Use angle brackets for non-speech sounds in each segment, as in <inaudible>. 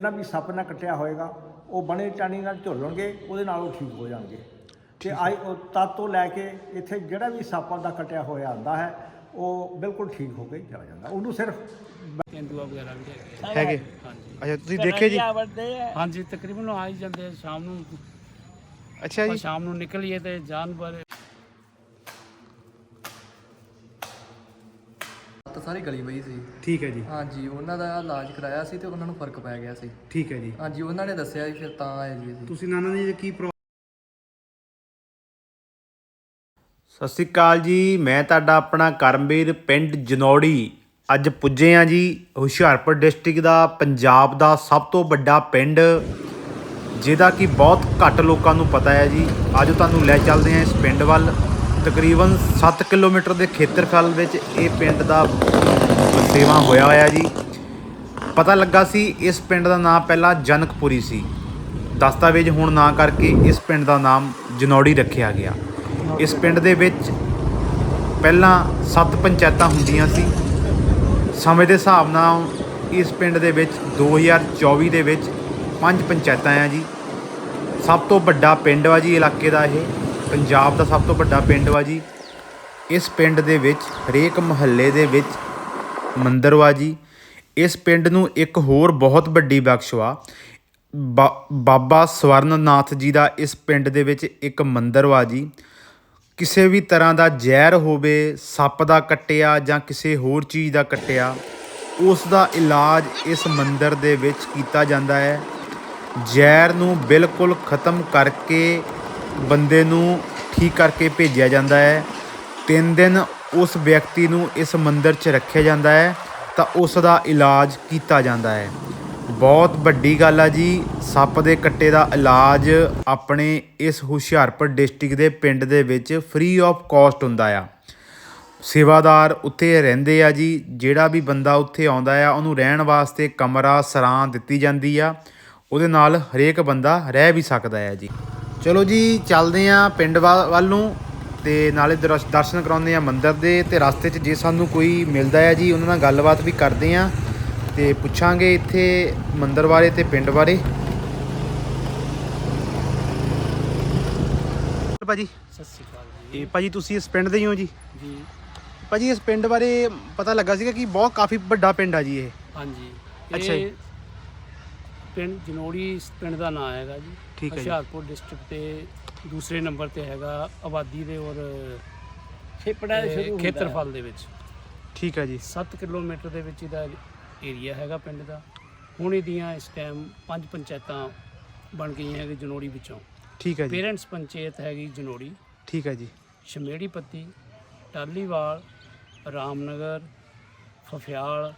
ਜਿਹੜਾ ਵੀ ਸੱਪ ਨਾਲ ਕੱਟਿਆ ਹੋਏਗਾ ਉਹ ਬਣੇ ਟਾਣੀ ਨਾਲ ਝੁੱਲਣਗੇ ਉਹਦੇ ਨਾਲ ਉਹ ਠੀਕ ਹੋ ਜਾਣਗੇ। ਤੇ ਆਈ ਉਹ ਤਦ ਤੋਂ ਲੈ ਕੇ ਇੱਥੇ ਜਿਹੜਾ ਵੀ ਸੱਪਾਂ ਦਾ ਕੱਟਿਆ ਹੋਇਆ ਆਂਦਾ ਹੈ ਉਹ ਬਿਲਕੁਲ ਠੀਕ ਹੋ ਕੇ ਚਲਾ ਜਾਂਦਾ। ਉਹਨੂੰ ਸਿਰਫ ਤੇਂਦੂਆ ਵਗੈਰਾ ਵੀ ਹੈਗੇ ਆ। ਹੈਗੇ? ਹਾਂਜੀ। ਅੱਛਾ ਤੁਸੀਂ ਦੇਖੇ ਜੀ? ਹਾਂਜੀ ਤਕਰੀਬਨ ਆ ਹੀ ਜਾਂਦੇ ਆ ਸ਼ਾਮ ਨੂੰ ਅੱਛਾ ਆਪਾਂ ਜੀ ਸ਼ਾਮ ਨੂੰ ਨਿਕਲੀਏ ਤੇ ਜਾਨਵਰ ਸਾਰੀ ਗਲੀ ਪਈ ਸੀ। ਠੀਕ ਹੈ ਜੀ। ਹਾਂਜੀ ਉਹਨਾਂ ਦਾ ਇਲਾਜ ਕਰਾਇਆ ਸੀ ਤੇ ਉਹਨਾਂ ਨੂੰ ਫ਼ਰਕ ਪੈ ਗਿਆ ਸੀ। ਠੀਕ ਹੈ ਜੀ। ਹਾਂਜੀ ਉਹਨਾਂ ਨੇ ਦੱਸਿਆ ਸੀ ਫਿਰ ਤਾਂ ਆਏ ਜੀ। ਅਸੀਂ ਤੁਸੀਂ ਨਾਨਾ ਜੀ ਕੀ ਸਤਿ ਸ੍ਰੀ ਅਕਾਲ ਜੀ। ਮੈਂ ਤੁਹਾਡਾ ਆਪਣਾ ਕਰਮਵੀਰ ਪਿੰਡ ਜਨੌੜੀ। ਅੱਜ ਪੁੱਜੇ ਆ ਜੀ ਹੁਸ਼ਿਆਰਪੁਰ ਡਿਸਟ੍ਰਿਕਟ ਦਾ ਪੰਜਾਬ ਦਾ ਸਭ ਤੋਂ ਵੱਡਾ ਪਿੰਡ ਜਿਹਦਾ ਕਿ ਬਹੁਤ ਘੱਟ ਲੋਕਾਂ ਨੂੰ ਪਤਾ ਹੈ ਜੀ। ਅੱਜ ਤੁਹਾਨੂੰ ਲੈ ਚੱਲਦੇ ਹਾਂ ਇਸ ਪਿੰਡ ਵੱਲ। ਤਕਰੀਬਨ 7 ਕਿਲੋਮੀਟਰ ਦੇ ਖੇਤਰਫਲ ਵਿੱਚ ਇਹ ਪਿੰਡ ਦਾ ਵਸੇਵਾ ਹੋਇਆ ਹੋਇਆ ਜੀ। ਪਤਾ ਲੱਗਾ ਸੀ ਇਸ ਪਿੰਡ ਦਾ ਨਾਮ ਪਹਿਲਾਂ ਜਨਕਪੁਰੀ ਸੀ। ਦਸਤਾਵੇਜ਼ ਹੁਣ ਨਾ ਕਰਕੇ ਇਸ ਪਿੰਡ ਦਾ ਨਾਮ ਜਨੌੜੀ ਰੱਖਿਆ ਗਿਆ। ਇਸ ਪਿੰਡ ਦੇ ਵਿੱਚ ਪਹਿਲਾਂ ਸੱਤ ਪੰਚਾਇਤਾਂ ਹੁੰਦੀਆਂ ਸੀ। ਸਮੇਂ ਦੇ ਹਿਸਾਬ ਨਾਲ ਇਸ ਪਿੰਡ ਦੇ ਵਿੱਚ 2024 ਦੇ ਵਿੱਚ ਪੰਜ ਪੰਚਾਇਤਾਂ ਆ ਜੀ। ਸਭ ਤੋਂ ਵੱਡਾ ਪਿੰਡ ਵਾ ਜੀ ਇਲਾਕੇ ਦਾ ਇਹ। ਪੰਜਾਬ ਦਾ ਸਭ ਤੋਂ ਵੱਡਾ ਪਿੰਡ ਵਾ ਜੀ। ਇਸ ਪਿੰਡ ਦੇ ਵਿੱਚ, ਹਰੇਕ ਮਹੱਲੇ ਦੇ ਵਿੱਚ ਮੰਦਿਰ ਵਾ ਜੀ। ਇਸ ਪਿੰਡ ਨੂੰ ਇੱਕ ਹੋਰ ਬਹੁਤ ਵੱਡੀ ਬਖਸ਼ ਵਾ। ਬਾ- ਬਾਬਾ ਸਵਰਨਨਾਥ ਜੀ ਦਾ ਇਸ ਪਿੰਡ ਦੇ ਵਿੱਚ ਇੱਕ ਮੰਦਿਰ ਵਾ ਜੀ। ਕਿਸੇ ਵੀ ਤਰ੍ਹਾਂ ਦਾ ਜ਼ਹਿਰ ਹੋਵੇ, ਸੱਪ ਦਾ ਕੱਟਿਆ ਜਾਂ ਕਿਸੇ ਹੋਰ ਚੀਜ਼ ਦਾ ਕੱਟਿਆ, ਉਸ ਦਾ ਇਲਾਜ ਇਸ ਮੰਦਿਰ ਦੇ ਵਿੱਚ ਕੀਤਾ ਜਾਂਦਾ ਹੈ। ਜ਼ਹਿਰ ਨੂੰ ਬਿਲਕੁਲ ਖਤਮ ਕਰਕੇ ਬੰਦੇ ਨੂੰ ਠੀਕ ਕਰਕੇ ਭੇਜਿਆ ਜਾਂਦਾ ਹੈ। ਤਿੰਨ ਦਿਨ ਉਸ ਵਿਅਕਤੀ ਨੂੰ ਇਸ ਮੰਦਿਰ 'ਚ ਰੱਖਿਆ ਜਾਂਦਾ ਹੈ ਤਾਂ ਉਸ ਦਾ ਇਲਾਜ ਕੀਤਾ ਜਾਂਦਾ ਹੈ। ਬਹੁਤ ਵੱਡੀ ਗੱਲ ਆ ਜੀ, ਸੱਪ ਦੇ ਕੱਟੇ ਦਾ ਇਲਾਜ ਆਪਣੇ ਇਸ ਹੁਸ਼ਿਆਰਪੁਰ ਡਿਸਟ੍ਰਿਕਟ ਦੇ ਪਿੰਡ ਦੇ ਵਿੱਚ ਫ੍ਰੀ ਆਫ ਕਾਸਟ ਹੁੰਦਾ ਆ। ਸੇਵਾਦਾਰ ਉੱਥੇ ਰਹਿੰਦੇ ਆ ਜੀ, ਜਿਹੜਾ ਵੀ ਬੰਦਾ ਉੱਥੇ ਆਉਂਦਾ ਆ, ਉਹਨੂੰ ਰਹਿਣ ਵਾਸਤੇ ਕਮਰਾ, ਸਰਾਂ ਦਿੱਤੀ ਜਾਂਦੀ ਆ। ਉਹਦੇ ਨਾਲ ਹਰੇਕ ਬੰਦਾ ਰਹਿ ਵੀ ਸਕਦਾ ਆ ਜੀ। ਚਲੋ ਜੀ ਚੱਲਦੇ ਆ ਪਿੰਡ ਵੱਲ ਨੂੰ ਤੇ ਨਾਲੇ ਦਰਸ਼- ਦਰਸ਼ਨ ਕਰਾਉਂਦੇ ਆ ਮੰਦਿਰ ਦੇ ਤੇ ਰਸਤੇ 'ਚ ਜੇ ਸਾਨੂੰ ਕੋਈ ਮਿਲਦਾ ਹੈ ਜੀ ਉਹਨਾਂ ਨਾਲ ਗੱਲਬਾਤ ਵੀ ਕਰਦੇ ਆ ਤੇ ਪੁੱਛਾਂਗੇ ਇੱਥੇ ਮੰਦਿਰ ਬਾਰੇ ਤੇ ਪਿੰਡ ਬਾਰੇ। ਭਾਜੀ ਸਤਿ ਸ਼੍ਰੀ ਅਕਾਲ ਜੀ ਇਹ ਭਾਜੀ ਤੁਸੀਂ ਇਸ ਪਿੰਡ ਦੇ ਹੀ ਹੋ ਜੀ? ਜੀ। ਭਾਜੀ ਇਸ ਪਿੰਡ ਬਾਰੇ ਪਤਾ ਲੱਗਾ ਸੀਗਾ ਕਿ ਬਹੁਤ ਕਾਫੀ ਵੱਡਾ ਪਿੰਡ ਆ ਜੀ ਇਹ। ਹਾਂਜੀ। ਅੱਛਾ ਜੀ। ਪਿੰਡ ਜਨੋੜੀ ਇਸ ਪਿੰਡ ਦਾ ਨਾਮ ਹੈਗਾ ਜੀ। ਠੀਕ ਹੈ ਜੀ। ਹੁਸ਼ਿਆਰਪੁਰ ਡਿਸਟ੍ਰਿਕਟ ਤੇ ਦੂਸਰੇ ਨੰਬਰ ਤੇ ਹੈਗਾ ਆਬਾਦੀ ਦੇ ਔਰ ਇਹ ਸ਼ੁਰੂ ਹੁੰਦਾ ਖੇਤਰਫਲ ਦੇ ਵਿੱਚ। ਠੀਕ ਹੈ ਜੀ। 7 ਕਿਲੋਮੀਟਰ ਦੇ ਵਿੱਚ ਇਹਦਾ ਏਰੀਆ ਹੈਗਾ ਪਿੰਡ ਦਾ। ਹੁਣ ਇਹਦੀਆਂ ਇਸ ਟਾਈਮ ਪੰਜ ਪੰਚਾਇਤਾਂ ਬਣ ਗਈਆਂ ਹੈਗੇ ਜਨੋੜੀ ਵਿੱਚੋਂ। ਠੀਕ ਹੈ ਜੀ। ਪੇਰੈਂਟਸ ਪੰਚਾਇਤ ਹੈਗੀ ਜਨੋੜੀ। ਠੀਕ ਹੈ ਜੀ। ਸ਼ਮੇੜੀ ਪੱਤੀ ਟਾਲੀਵਾਲ ਰਾਮਨਗਰ ਫਫਿਆਲ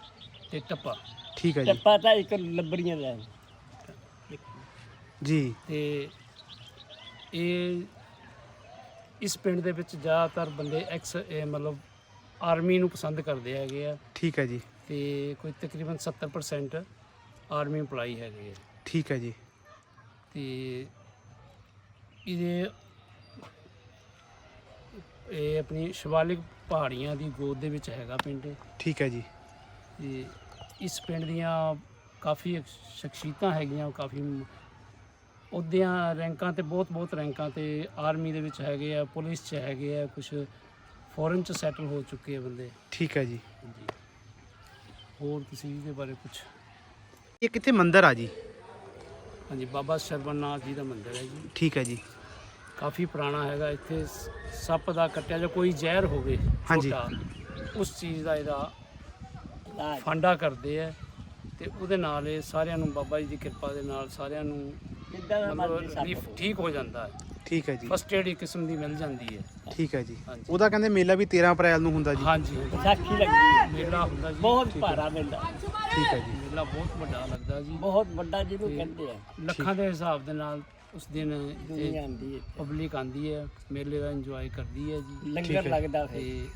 ਤੇ ਟੱਪਾ। ਠੀਕ ਹੈ ਜੀ। ਟੱਪਾ ਤਾਂ ਇੱਕ ਲੱਭੜੀਆਂ ਦਾ ਹੈ। ਜੀ। ਤੇ ਇਹ ਇਸ ਪਿੰਡ ਦੇ ਵਿੱਚ ਜ਼ਿਆਦਾਤਰ ਬੰਦੇ ਐਕਸ ਇਹ ਮਤਲਬ ਆਰਮੀ ਨੂੰ ਪਸੰਦ ਕਰਦੇ ਹੈਗੇ ਆ। ਠੀਕ ਹੈ ਜੀ। ਤੇ ਕੋਈ ਤਕਰੀਬਨ 70% ਆਰਮੀ EMPLOYE ਹੈਗੇ ਆ। ਠੀਕ ਹੈ ਜੀ। ਤੇ ਇਹਦੇ ਇਹ ਆਪਣੀ ਸ਼ਿਵਾਲਿਕ ਪਹਾੜੀਆਂ ਦੀ ਗੋਦ ਦੇ ਵਿੱਚ ਹੈਗਾ ਪਿੰਡ। ਠੀਕ ਹੈ ਜੀ। ਤੇ ਇਸ ਪਿੰਡ ਦੀਆਂ ਕਾਫੀ ਸ਼ਖਸੀਅਤਾਂ ਹੈਗੀਆਂ ਕਾਫੀ ਅਹੁਦਿਆਂ ਰੈਂਕਾਂ ਤੇ ਬਹੁਤ ਬਹੁਤ ਰੈਂਕਾਂ ਤੇ ਆਰਮੀ ਦੇ ਵਿੱਚ ਹੈਗੇ ਆ ਪੁਲਿਸ 'ਚ ਹੈਗੇ ਆ ਕੁਝ ਫੋਰਨ 'ਚ ਸੈਟਲ ਹੋ ਚੁੱਕੇ ਆ ਬੰਦੇ। ਠੀਕ ਹੈ ਜੀ। ਹੋਰ ਤੁਸੀਂ ਇਹਦੇ ਬਾਰੇ ਕੁਝ ਇਹ ਕਿੱਥੇ ਮੰਦਿਰ ਆ ਜੀ? ਹਾਂਜੀ ਬਾਬਾ ਸਰਵਨਨਾਥ ਜੀ ਦਾ ਮੰਦਿਰ ਹੈ ਜੀ। ਠੀਕ ਹੈ ਜੀ। ਕਾਫੀ ਪੁਰਾਣਾ ਹੈਗਾ ਇੱਥੇ ਸੱਪ ਦਾ ਕੱਟਿਆ ਜਾਂ ਕੋਈ ਜ਼ਹਿਰ ਹੋਵੇ ਹਾਂਜੀ। ਛੋਟਾ, ਉਸ ਚੀਜ਼ ਦਾ ਇਹਦਾ। ਫਾਂਡਾ ਕਰਦੇ ਆ ਤੇ ਉਹਦੇ ਨਾਲ ਇਹ ਸਾਰਿਆਂ ਨੂੰ ਬਾਬਾ ਜੀ ਦੀ ਕਿਰਪਾ ਦੇ ਨਾਲ ਸਾਰਿਆਂ ਨੂੰ ਜਿੱਦਾਂ ਦਾ ਮਤਲਬ ਮਰਜ਼ੀ ਸੱਪ relief ਠੀਕ ਹੋ ਜਾਂਦਾ ਹੈ। ਠੀਕ ਹੈ ਜੀ। ਫਸਟ ਏਡ ਇੱਕ ਕਿਸਮ ਦੀ ਮਿਲ ਜਾਂਦੀ ਹੈ। ਠੀਕ ਹੈ ਜੀ। ਹਾਂਜੀ। ਉਹਦਾ ਕਹਿੰਦੇ ਮੇਲਾ ਵੀ 13 ਅਪ੍ਰੈਲ ਨੂੰ ਹੁੰਦਾ ਜੀ। ਹਾਂਜੀ ਹਾਂਜੀ। ਵਿਸਾਖੀ ਲੱਗਦੀ ਹੈ। ਮੇਲਾ ਹੁੰਦਾ ਜੀ। ਬਹੁਤ ਭਾਰਾ ਮੇਲਾ। ਠੀਕ ਹੈ ਜੀ। ਮੇਲਾ ਬਹੁਤ ਵੱਡਾ ਲੱਗਦਾ ਜੀ। ਬਹੁਤ ਵੱਡਾ ਜਿਹਨੂੰ ਕਹਿੰਦੇ ਆ। ਲੱਖਾਂ ਦੇ ਹਿਸਾਬ ਦੇ ਨਾਲ ਉਸ ਦਿਨ ਦੁਨੀਆ ਆਂਦੀ ਹੈ ਪਬਲਿਕ ਆਂਦੀ ਹੈ ਮੇਲੇ ਦਾ ਇੰਜੋਏ ਕਰਦੀ ਹੈ ਜੀ। ਲੰਗਰ। ਲੱਗਦਾ ਤੇ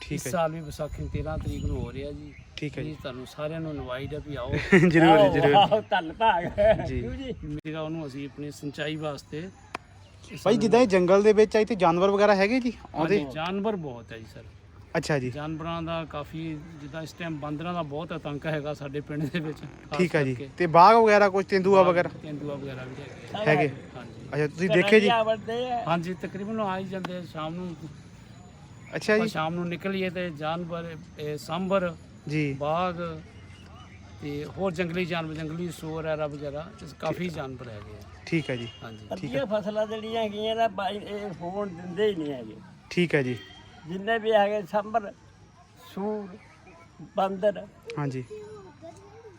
ਠੀਕ ਇਸ ਹੈ ਸਾਲ ਵੀ ਵਿਸਾਖੀ 13 ਤਰੀਕ ਨੂੰ ਹੋ ਰਿਹਾ ਜੀ। ਠੀਕ ਹੈ ਜੀ। ਜੀ ਤੁਹਾਨੂੰ ਸਾਰਿਆਂ ਨੂੰ ਇਨਵਾਈਟ ਹੈ ਵੀ ਆਓ। <laughs> ਜਰੂਰ ਜਰੂਰ। ਆਹੋ ਧੰਨ ਭਾਗ। ਜੀ। ਜੀ? ਮੇਰਾ ਉਹਨੂੰ ਅਸੀਂ ਆਪਣੀ ਸਿੰਚਾਈ ਵਾਸਤੇ ਭਾਈ ਜਿੱਦਾਂ ਇਹ ਜੰਗਲ ਦੇ ਵਿੱਚ ਆ ਇੱਥੇ ਜਾਨਵਰ ਵਗੈਰਾ ਹੈਗੇ ਜੀ? ਆਉਂਦੇ? ਹਾਂਜੀ, ਜਾਨਵਰ ਬਹੁਤ ਹੈ ਜੀ ਸਰ। ਅੱਛਾ ਜੀ। ਜਾਨਵਰਾਂ ਦਾ ਕਾਫੀ ਜਿੱਦਾਂ ਇਸ ਟਾਈਮ ਬਾਂਦਰਾਂ ਦਾ ਬਹੁਤ ਆਤੰਕ ਹੈਗਾ ਸਾਡੇ ਪਿੰਡ ਦੇ ਵਿੱਚ ਖਾਸ ਠੀਕ ਹੈ ਜੀ। ਕਰਕੇ। ਤੇ ਬਾਗ ਵਗੈਰਾ ਕੁਝ ਤੇਂਦੂਆ ਵਗੈਰਾ? ਤੇਂਦੂਆ ਵਗੈਰਾ ਵੀ ਹੈਗੇ। ਹੈਗੇ। ਹਾਂਜੀ। ਅੱਛਾ ਤੁਸੀਂ ਦੇਖੇ ਜੀ? ਵਰਦੇ ਆ। ਹਾਂਜੀ ਤਕਰੀਬਨ ਆ ਹੀ ਜਾਂਦੇ ਆ ਸ਼ਾਮ ਨੂੰ। ਅੱਛਾ ਜੀ। ਸ਼ਾਮ ਨੂੰ ਨਿਕਲੀਏ ਤੇ ਜਾਨਵਰ ਇਹ ਸਾਂਭਰ ਜੀ। ਬਾਗ ਤੇ ਹੋਰ ਜੰਗਲੀ ਜਾਨਵਰ ਜੰਗਲੀ ਸੂਰ ਐਰਾ ਵਗੈਰਾ ਇਸ ਕਾਫੀ ਜਾਨਵਰ ਹੈਗੇ ਆ। ਠੀਕ ਹੈ ਜੀ। ਹਾਂਜੀ। ਅੱਧੀਆਂ ਫਸਲਾਂ ਜਿਹੜੀਆਂ ਹੈਗੀਆਂ ਨਾ ਇਹ ਹੋਣ ਦਿੰਦੇ ਹੀ ਨਹੀਂ ਹੈਗੇ। ਠੀਕ ਹੈ ਜੀ। ਜਿੰਨੇ ਵੀ ਹੈਗੇ ਸੰਭਰ ਸੂਰ ਬੰਦਰ। ਹਾਂਜੀ।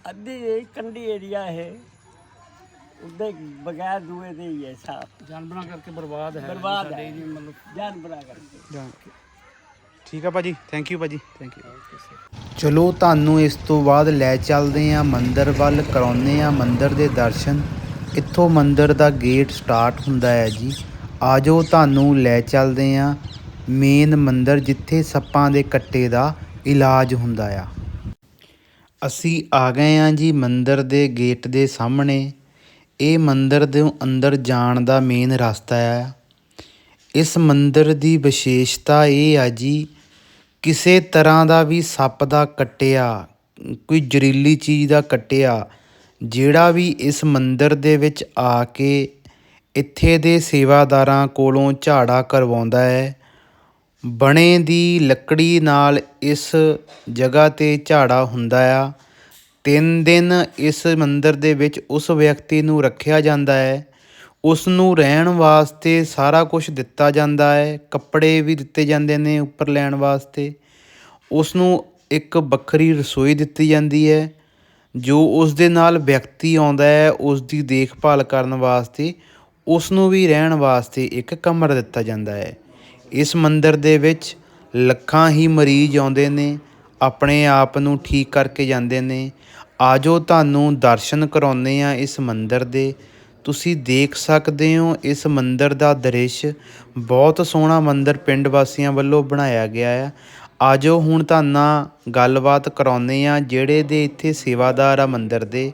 ਅੱਧੀ ਇਹ ਕੰਢੀ ਏਰੀਆ ਇਹ ਉਹਦੇ ਬਗੈਰ ਦੂਏ ਦੇ ਹੀ ਹੈ ਸਾਫ਼। ਜਾਨਵਰਾਂ ਕਰਕੇ ਬਰਬਾਦ ਹੈ ਬਰਬਾਦ ਸਾਡੇ ਹੈ। ਜੀ ਮਤਲਬ ਜਾਨਵਰਾਂ ਕਰਕੇ। ਜਾਣ ਕੇ। ਠੀਕ ਆ ਭਾਜੀ ਥੈਂਕ ਯੂ ਭਾਜੀ ਥੈਂਕ ਯੂ ਚਲੋ ਤੁਹਾਨੂੰ ਇਸ ਤੋਂ ਬਾਅਦ ਲੈ ਚੱਲਦੇ ਆ ਮੰਦਿਰ ਵੱਲ, ਕਰਾਉਂਦੇ ਆ ਮੰਦਿਰ ਦੇ ਦਰਸ਼ਨ। ਇੱਥੋਂ ਮੰਦਿਰ ਦਾ ਗੇਟ ਸਟਾਰਟ ਹੁੰਦਾ ਹੈ ਜੀ। ਆਜੋ ਤੁਹਾਨੂੰ ਲੈ ਚੱਲਦੇ ਆ ਮੇਨ ਮੰਦਿਰ ਜਿੱਥੇ ਸੱਪਾਂ ਦੇ ਕੱਟੇ ਦਾ ਇਲਾਜ ਹੁੰਦਾ ਆ। ਅਸੀਂ ਆ ਗਏ ਆ ਜੀ ਮੰਦਿਰ ਦੇ ਗੇਟ ਦੇ ਸਾਹਮਣੇ। ਇਹ ਮੰਦਿਰ ਦੇ ਅੰਦਰ ਜਾਣ ਦਾ ਮੇਨ ਰਸਤਾ ਆ। ਇਸ ਮੰਦਰ ਦੀ ਵਿਸ਼ੇਸ਼ਤਾ ਇਹ ਆ ਜੀ, ਕਿਸੇ ਤਰ੍ਹਾਂ ਦਾ ਵੀ ਸੱਪ ਦਾ ਕੱਟਿਆ, ਕੋਈ ਜ਼ਹਿਰੀਲੀ ਚੀਜ਼ ਦਾ ਕੱਟਿਆ, ਜਿਹੜਾ ਵੀ ਇਸ ਮੰਦਰ ਦੇ ਵਿੱਚ ਆ ਕੇ ਇੱਥੇ ਦੇ ਸੇਵਾਦਾਰਾਂ ਕੋਲੋਂ ਝਾੜਾ ਕਰਵਾਉਂਦਾ ਹੈ, ਬਣੇ ਦੀ ਲੱਕੜੀ ਨਾਲ ਇਸ ਜਗ੍ਹਾ ਤੇ ਝਾੜਾ ਹੁੰਦਾ ਆ। ਤਿੰਨ ਦਿਨ ਇਸ ਮੰਦਰ ਦੇ ਵਿੱਚ ਉਸ ਵਿਅਕਤੀ ਨੂੰ ਰੱਖਿਆ ਜਾਂਦਾ ਹੈ। ਉਸ ਨੂੰ ਰਹਿਣ ਵਾਸਤੇ ਸਾਰਾ ਕੁਝ ਦਿੱਤਾ ਜਾਂਦਾ ਹੈ। ਕੱਪੜੇ ਵੀ ਦਿੱਤੇ ਜਾਂਦੇ ਨੇ ਉੱਪਰ ਲੈਣ ਵਾਸਤੇ। ਉਸ ਨੂੰ ਇੱਕ ਵੱਖਰੀ ਰਸੋਈ ਦਿੱਤੀ ਜਾਂਦੀ ਹੈ, ਜੋ ਉਸ ਦੇ ਨਾਲ ਵਿਅਕਤੀ ਆਉਂਦਾ ਹੈ ਉਸ ਦੀ ਦੇਖਭਾਲ ਕਰਨ ਵਾਸਤੇ। ਉਸ ਨੂੰ ਵੀ ਰਹਿਣ ਵਾਸਤੇ ਇੱਕ ਕਮਰਾ ਦਿੱਤਾ ਜਾਂਦਾ ਹੈ। ਇਸ ਮੰਦਿਰ ਦੇ ਵਿੱਚ ਲੱਖਾਂ ਹੀ ਮਰੀਜ਼ ਆਉਂਦੇ ਨੇ, ਆਪਣੇ ਆਪ ਨੂੰ ਠੀਕ ਕਰਕੇ ਜਾਂਦੇ ਨੇ। ਆਜੋ ਤੁਹਾਨੂੰ ਦਰਸ਼ਨ ਕਰਾਉਂਦੇ ਆ ਇਸ ਮੰਦਿਰ ਦੇ। ਤੁਸੀਂ ਦੇਖ ਸਕਦੇ ਹੋ, ਇਸ ਮੰਦਿਰ ਦਾ ਦ੍ਰਿਸ਼ ਬਹੁਤ ਸੋਹਣਾ ਮੰਦਿਰ ਪਿੰਡ ਵਾਸੀਆਂ ਵੱਲੋਂ ਬਣਾਇਆ ਗਿਆ ਆ। ਆਜੋ ਹੁਣ ਤੁਹਾਨੂੰ ਗੱਲਬਾਤ ਕਰਾਉਂਦੇ ਆ ਜਿਹੜੇ ਦੇ ਇੱਥੇ ਸੇਵਾਦਾਰ ਆ ਮੰਦਿਰ ਦੇ।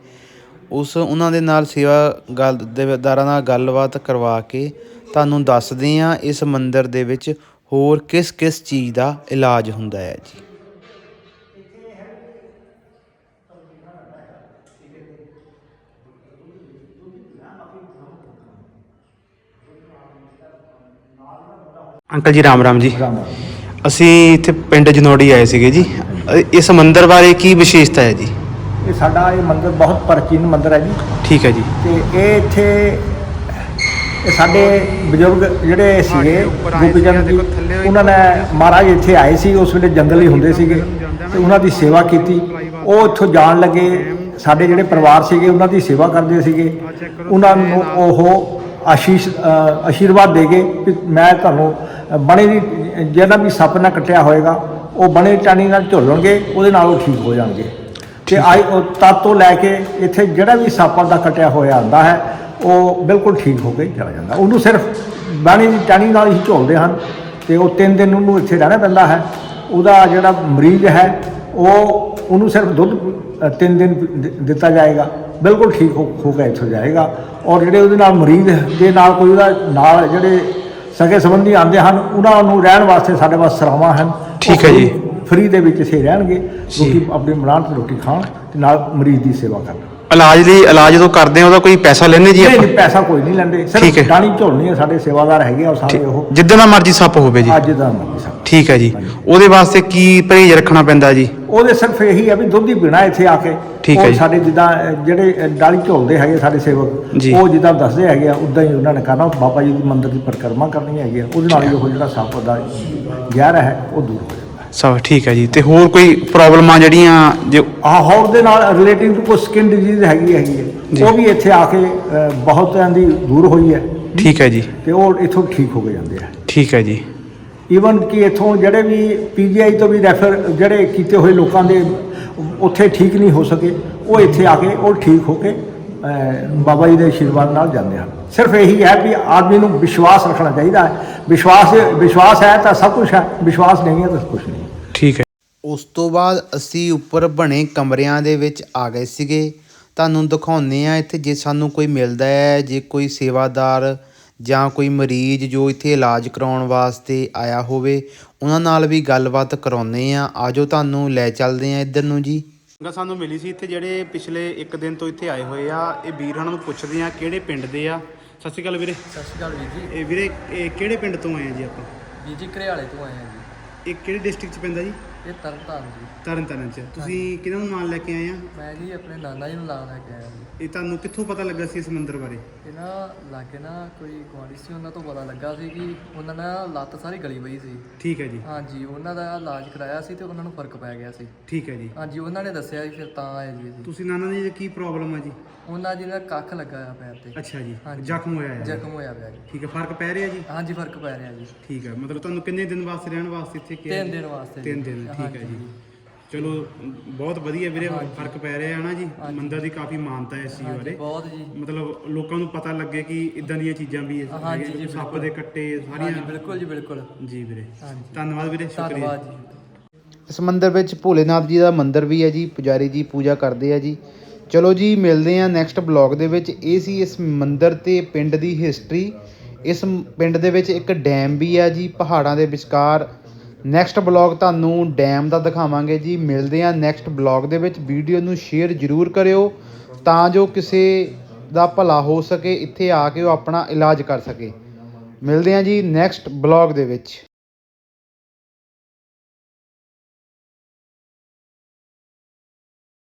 ਉਸ ਉਹਨਾਂ ਦੇ ਨਾਲ ਸੇਵਾ ਗੱਲ ਦੇਦਾਰਾਂ ਨਾਲ ਗੱਲਬਾਤ ਕਰਵਾ ਕੇ ਤੁਹਾਨੂੰ ਦੱਸਦੇ ਆ ਇਸ ਮੰਦਿਰ ਦੇ ਵਿੱਚ ਹੋਰ ਕਿਸ ਕਿਸ ਚੀਜ਼ ਦਾ ਇਲਾਜ ਹੁੰਦਾ ਹੈ ਜੀ। ਅੰਕਲ ਜੀ ਰਾਮ ਰਾਮ ਜੀ। ਅਸੀਂ ਇੱਥੇ ਪਿੰਡ ਜਨੋੜੀ ਆਏ ਸੀਗੇ ਜੀ। ਅ- ਇਸ ਮੰਦਿਰ ਬਾਰੇ ਕੀ ਵਿਸ਼ੇਸ਼ਤਾ ਹੈ ਜੀ? ਇਹ ਸਾਡਾ ਇਹ ਮੰਦਿਰ ਬਹੁਤ ਪ੍ਰਾਚੀਨ ਮੰਦਿਰ ਹੈ ਜੀ। ਠੀਕ ਹੈ ਜੀ। ਤੇ ਇਹ ਇੱਥੇ ਇਹ ਸਾਡੇ ਬਜ਼ੁਰਗ ਜਿਹੜੇ ਸੀਗੇ ਗੋਪੀ ਚੰਦ ਜੀ ਉਹਨਾਂ ਨੇ ਮਹਾਰਾਜ ਇੱਥੇ ਆਏ ਸੀ ਉਸ ਵੇਲੇ ਜੰਗਲ ਹੀ ਹੁੰਦੇ ਸੀਗੇ। ਤੇ ਉਹਨਾਂ ਦੀ ਸੇਵਾ ਕੀਤੀ। ਉਹ ਇੱਥੋਂ ਜਾਣ ਲੱਗੇ। ਸਾਡੇ ਜਿਹੜੇ ਪਰਿਵਾਰ ਸੀਗੇ ਉਹਨਾਂ ਦੀ ਸੇਵਾ ਕਰਦੇ ਸੀਗੇ। ਉਹਨਾਂ ਨੂੰ ਉਹ ਆਸ਼ੀਸ਼ ਅ, ਆਸ਼ੀਰਵਾਦ ਦੇ ਗਏ ਕਿ ਮੈਂ ਤੁਹਾਨੂੰ ਬਣੇ ਦੀ ਜਿਹੜਾ ਵੀ ਸੱਪ ਨਾਲ ਕੱਟਿਆ ਹੋਏਗਾ ਉਹ ਬਣੇ ਟਾਣੀ ਨਾਲ ਝੋਲਣਗੇ ਉਹਦੇ ਨਾਲ ਉਹ ਠੀਕ ਹੋ ਜਾਣਗੇ। ਤੇ ਆਈ ਉਹ ਤਦ ਤੋਂ ਲੈ ਕੇ ਇੱਥੇ ਜਿਹੜਾ ਵੀ ਸੱਪਾਂ ਦਾ ਕੱਟਿਆ ਹੋਇਆ ਆਂਦਾ ਹੈ ਉਹ ਬਿਲਕੁਲ ਠੀਕ ਹੋ ਕੇ ਚਲਾ ਜਾਂਦਾ। ਉਹਨੂੰ ਸਿਰਫ ਬਾਣੀ ਦੀ ਟਾਣੀ ਨਾਲ ਹੀ ਝੋਲਦੇ ਹਨ ਤੇ ਉਹ ਤਿੰਨ ਦਿਨ ਉਹਨੂੰ ਇੱਥੇ ਰਹਿਣਾ ਪੈਂਦਾ ਹੈ। ਉਹਦਾ ਜਿਹੜਾ ਮਰੀਜ਼ ਹੈ ਉਹ ਉਹਨੂੰ ਸਿਰਫ ਦੁੱਧ ਤਿੰਨ ਦਿਨ ਦਿੱਤਾ ਜਾਏਗਾ। ਬਿਲਕੁਲ ਠੀਕ ਹੋ ਹੋ ਕੇ ਇੱਥੋਂ ਜਾਏਗਾ। ਔਰ ਜਿਹੜੇ ਉਹਦੇ ਨਾਲ ਮਰੀਜ਼ ਦੇ ਨਾਲ ਕੋਈ ਉਹਦਾ ਨਾਲ ਜਿਹੜੇ ਸਗੇ ਸੰਬੰਧੀ ਆਉਂਦੇ ਹਨ ਉਹਨਾਂ ਨੂੰ ਰਹਿਣ ਵਾਸਤੇ ਸਾਡੇ ਪਾਸ ਸਰਾਵਾਂ ਹਨ। ਠੀਕ ਹੈ ਜੀ। ਫ੍ਰੀ ਦੇ ਵਿੱਚ ਇੱਥੇ ਰਹਿਣਗੇ ਰੋਟੀ ਆਪਣੀ ਬਣਾਉਣ ਤੇ ਰੋਟੀ ਖਾਣ ਤੇ ਨਾਲ ਮਰੀਜ਼ ਦੀ ਸੇਵਾ ਕਰਨ। ਇਲਾਜ ਲਈ ਇਲਾਜ ਜਦੋਂ ਕਰਦੇ ਆ ਉਹਦਾ ਕੋਈ ਪੈਸਾ ਲੈਣੇ ਜੀ ਨਹੀਂ ਆਪਾਂ? ਨਹੀਂ ਪੈਸਾ ਕੋਈ ਨਹੀਂ ਲੈਂਦੇ। ਸਿਰਫ ਡਾਣੀ ਝੋਲਣੀ ਹੈ ਸਾਡੇ ਸੇਵਾਦਾਰ ਹੈਗੇ ਆ ਉਹ ਸਾਰੇ ਉਹ ਜਿੱਦਾਂ ਦਾ ਮਰਜ਼ੀ ਸੱਪ ਹੋਵੇ ਜੀ। ਅੱਜ ਦਾ ਮਰਜ਼ੀ ਠੀਕ ਹੈ ਜੀ। ਉਹਦੇ ਵਾਸਤੇ ਕੀ ਪਰਹੇਜ਼ ਰੱਖਣਾ ਪੈਂਦਾ ਜੀ? ਉਹਦੇ ਸਿਰਫ ਇਹੀ ਹੈ ਵੀ ਦੁੱਧ ਹੀ ਪੀਣਾ ਇੱਥੇ ਆ ਕੇ। ਠੀਕ ਹੈ ਜੀ। ਸਾਡੇ ਜਿੱਦਾਂ ਜਿਹੜੇ ਡਾਲੀ ਝੋਲਦੇ ਹੈਗੇ ਸਾਡੇ ਸੇਵਕ ਜੀ। ਉਹ ਜਿੱਦਾਂ ਦੱਸਦੇ ਹੈਗੇ ਆ ਉਦਾਂ ਹੀ ਉਹਨਾਂ ਨੇ ਕਰਨਾ ਉਹ ਬਾਬਾ ਜੀ ਦੀ ਮੰਦਿਰ ਦੀ ਪਰਿਕਰਮਾ ਕਰਨੀ ਹੈਗੀ ਆ। ਉਹਦੇ ਨਾਲ ਹੀ ਉਹ ਜਿਹੜਾ ਸੱਪ ਦਾ ਜ਼ਹਿਰ ਹੈ ਉਹ ਦੂਰ ਹੋ ਜਾਂਦਾ। ਸਭ ਠੀਕ ਹੈ ਜੀ। ਤੇ ਹੋਰ ਕੋਈ ਪ੍ਰੋਬਲਮਾਂ ਜਿਹੜੀਆਂ ਜੋ ਆ ਹੌਰ ਦੇ ਨਾਲ ਰਿਲੇਟਿਵ ਟੂ ਕੋਈ ਸਕਿਨ ਡਿਜ਼ੀਜ਼ ਹੈਗੀ ਹੈਗੀ ਜੀ। ਹੈ ਉਹ ਵੀ ਇੱਥੇ ਆ ਕੇ ਬਹੁਤ ਤਰ੍ਹਾਂ ਦੀ ਦੂਰ ਹੋਈ ਹੈ। ਠੀਕ ਹੈ ਜੀ। ਤੇ ਉਹ ਇੱਥੋਂ ਠੀਕ ਹੋ ਕੇ ਜਾਂਦੇ ਆ। ਠੀਕ ਹੈ ਜੀ। ਈਵਨ ਕਿ ਇੱਥੋਂ ਜਿਹੜੇ ਵੀ ਪੀਜੀਆਈ ਤੋਂ ਵੀ ਰੈਫਰ ਜਿਹੜੇ ਕੀਤੇ ਹੋਏ ਲੋਕਾਂ ਦੇ ਉੱਥੇ ਠੀਕ ਨਹੀਂ ਹੋ ਸਕੇ ਉਹ ਇੱਥੇ ਆ ਕੇ ਉਹ ਠੀਕ ਹੋ ਕੇ ਬਾਬਾ ਜੀ ਦੇ ਆਸ਼ੀਰਵਾਦ ਨਾਲ ਜਾਂਦੇ ਹਨ। ਸਿਰਫ ਇਹੀ ਹੈ ਵੀ ਆਦਮੀ ਨੂੰ ਵਿਸ਼ਵਾਸ ਰੱਖਣਾ ਚਾਹੀਦਾ ਹੈ। ਵਿਸ਼ਵਾਸ ਵਿਸ਼ਵਾਸ ਹੈ ਤਾਂ ਸਭ ਕੁਝ ਹੈ ਵਿਸ਼ਵਾਸ ਨਹੀਂ ਹੈ ਤਾਂ ਕੁਝ ਨਹੀਂ। ਠੀਕ ਹੈ। ਉਸ ਤੋਂ ਬਾਅਦ ਅਸੀਂ ਉੱਪਰ ਬਣੇ ਕਮਰਿਆਂ ਦੇ ਵਿੱਚ ਆ ਗਏ ਸੀਗੇ। ਤੁਹਾਨੂੰ ਦਿਖਾਉਂਦੇ ਆ ਇੱਥੇ ਜੇ ਸਾਨੂੰ ਕੋਈ ਮਿਲਦਾ ਹੈ ਜੇ ਕੋਈ ਸੇਵਾਦਾਰ ਜਾਂ ਕੋਈ ਮਰੀਜ਼ ਜੋ ਇੱਥੇ ਇਲਾਜ ਕਰਾਉਣ ਵਾਸਤੇ ਆਇਆ ਹੋਵੇ ਉਹਨਾਂ ਨਾਲ ਵੀ ਗੱਲਬਾਤ ਕਰਾਉਂਦੇ ਆ ਆਜੋ ਤੁਹਾਨੂੰ ਲੈ ਚੱਲਦੇ ਆ ਇੱਧਰ ਨੂੰ ਜੀ। ਸਾਨੂੰ ਮਿਲੀ ਸੀ ਇੱਥੇ ਜਿਹੜੇ ਪਿਛਲੇ 1 ਦਿਨ ਤੋਂ ਇੱਥੇ ਆਏ ਹੋਏ ਆ। ਇਹ ਵੀਰ ਹਣ ਨੂੰ ਪੁੱਛਦੇ ਆ ਕਿਹੜੇ ਪਿੰਡ ਦੇ ਆ। ਸਤਿ ਸ਼੍ਰੀ ਅਕਾਲ ਵੀਰੇ। ਸਤਿ ਸ਼੍ਰੀ ਅਕਾਲ ਵੀਰ ਜੀ। ਇਹ ਵੀਰੇ ਇਹ ਕਿਹੜੇ ਪਿੰਡ ਤੋਂ ਆਏ ਆ ਜੀ ਆਪਾਂ? ਵੀਰ ਜੀ ਘਰਿਆਲੇ ਤੋਂ ਆਏ ਹਾਂ ਇਹ ਕਿਹੜੇ ਡਿਸਟ੍ਰਿਕਟ ਚ ਪੈਂਦਾ ਜੀ ਜੀ? ਇਹ ਤਰਨਤਾਰਨ ਜੀ। ਤਰਨ ਤਾਰਨ ਚ। ਤੁਸੀਂ ਕਿਹਨਾਂ ਨੂੰ ਨਾਲ ਲੈ ਕੇ ਆਏ ਆ? ਮੈਂ ਜੀ ਆਪਣੇ ਨਾਨਾ ਜੀ ਨੂੰ ਨਾਲ ਲੈ ਕੇ ਆਇਆ ਜੀ। ਇਹ ਤੁਹਾਨੂੰ ਕਿੱਥੋਂ ਪਤਾ ਲੱਗਾ ਸੀ ਇਸ ਮੰਦਿਰ ਬਾਰੇ? ਇਹ ਨਾ ਲਾਗੇ ਨਾ ਕੋਈ ਗੁਆਂਢੀ ਸੀ ਉਹਨਾਂ ਤੋਂ ਪਤਾ ਲੱਗਾ ਸੀ ਕਿ ਉਹਨਾਂ ਨਾਲ ਲੱਤ ਸਾਰੀ ਗਲੀ ਪਈ ਸੀ। ਠੀਕ ਹੈ ਜੀ। ਹਾਂਜੀ ਉਹਨਾਂ ਦਾ ਇਲਾਜ ਕਰਾਇਆ ਸੀ ਤੇ ਉਹਨਾਂ ਨੂੰ ਫ਼ਰਕ ਪੈ ਗਿਆ ਸੀ। ਠੀਕ ਹੈ ਜੀ। ਹਾਂਜੀ ਉਹਨਾਂ ਨੇ ਦੱਸਿਆ ਜੀ ਫਿਰ ਤਾਂ ਆਏ ਜੀ ਅਸੀਂ। ਤੁਸੀਂ ਨਾਨਾ ਜੀ ਦੀ ਕੀ ਪ੍ਰੋਬਲਮ ਆ ਜੀ? ਉਹਨਾਂ ਜੀ ਦਾ ਕੱਖ ਲੱਗਾ ਆ ਪੈਰ ਤੇ। ਅੱਛਾ ਜੀ ਹਾਂਜੀ। ਜ਼ਖਮ ਹੋਇਆ ਹੈ। ਜ਼ਖਮ ਹੋਇਆ ਪਿਆ ਜੀ। ਠੀਕ ਹੈ ਫ਼ਰਕ ਪੈ ਰਿਹਾ ਜੀ? ਹਾਂਜੀ ਫ਼ਰਕ ਪੈ ਰਿਹਾ ਜੀ। ਠੀਕ ਹੈ ਮਤਲਬ ਤੁਹਾਨੂੰ ਕਿੰਨੇ ਦਿਨ ਵਾਸਤੇ ਰਹਿਣ ਵਾਸਤੇ ਇੱਥੇ ਕਿਹਾ ਤਿੰਨ ਦਿਨ ਵਾਸਤੇ ਜੀ। ਤਿੰਨ ਦਿਨ। ਠੀਕ ਹੈ। ਜੀ। ਚਲੋ ਬਹੁਤ ਵਧੀਆ ਵੀਰੇ ਫ਼ਰਕ ਪੈ ਰਿਹਾ ਹੈ ਨਾ ਜੀ ਮੰਦਰ ਦੀ ਕਾਫੀ ਮਾਨਤਾ ਹੈ ਇਸ ਚੀਜ਼ ਬਾਰੇ। ਬਹੁਤ ਜੀ। ਮਤਲਬ ਲੋਕਾਂ ਨੂੰ ਪਤਾ ਲੱਗੇ ਕਿ ਇਦਾਂ ਦੀਆਂ ਚੀਜ਼ਾਂ ਵੀ ਹੈਗੀਆਂ, ਸੱਪ ਦੇ ਕੱਟੇ ਸਾਰੀਆਂ। ਬਿਲਕੁਲ ਜੀ ਬਿਲਕੁਲ। ਜੀ ਵੀਰੇ। ਹਾਂਜੀ। ਧੰਨਵਾਦ ਵੀਰੇ ਸ਼ੁਕਰੀਆ। ਧੰਨਵਾਦ ਜੀ। ਇਸ ਮੰਦਿਰ ਵਿੱਚ ਭੋਲੇਨਾਥ ਜੀ ਦਾ ਮੰਦਿਰ ਵੀ ਹੈ ਜੀ ਪੁਜਾਰੀ ਜੀ ਪੂਜਾ ਕਰਦੇ ਆ ਜੀ। ਚਲੋ ਜੀ ਮਿਲਦੇ ਆ ਨੈਕਸਟ ਬਲੌਗ ਦੇ ਵਿੱਚ। ਇਹ ਸੀ ਇਸ ਮੰਦਿਰ ਤੇ ਪਿੰਡ ਦੀ ਹਿਸਟਰੀ ਇਸ ਪਿੰਡ ਦੇ ਵਿੱਚ ਇੱਕ ਡੈਮ ਵੀ ਆ ਜੀ ਪਹਾੜਾਂ ਦੇ ਵਿਚਕਾਰ। ਨੈਕਸਟ ਬਲੌਗ ਤੁਹਾਨੂੰ ਡੈਮ ਦਾ ਦਿਖਾਵਾਂਗੇ ਜੀ। ਮਿਲਦੇ ਆ ਨੈਕਸਟ ਬਲੌਗ ਦੇ ਵਿੱਚ। ਵੀਡੀਓ ਨੂੰ ਸ਼ੇਅਰ ਜ਼ਰੂਰ ਕਰਿਓ ਤਾਂ ਜੋ ਕਿਸੇ ਦਾ ਭਲਾ ਹੋ ਸਕੇ, ਇੱਥੇ ਆ ਕੇ ਉਹ ਆਪਣਾ ਇਲਾਜ ਕਰ ਸਕੇ। ਮਿਲਦੇ ਆ ਜੀ ਨੈਕਸਟ ਬਲੌਗ ਦੇ ਵਿੱਚ।